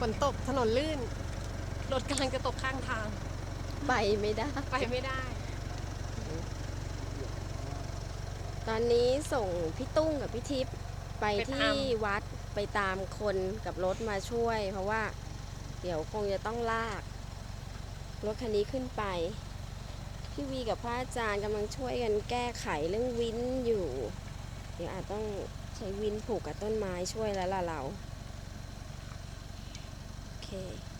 ฝนตกถนนลื่น รถกำลังจะตกข้างทาง ไปไม่ได้ ไปไม่ได้ ตอนนี้ส่งพี่ตุ้งกับพี่ทิพย์ไปไปที่ตามวัดไปตามคนกับรถมาช่วย เพราะว่า เดี๋ยวคงจะต้องลาก รถคันนี้ขึ้นไป พี่วีกับพระอาจารย์กำลังช่วยกันแก้ไขเรื่องวินอยู่ เดี๋ยวอาจต้องใช้วินผูกกับต้นไม้ช่วยแล้วล่ะเรา โอเค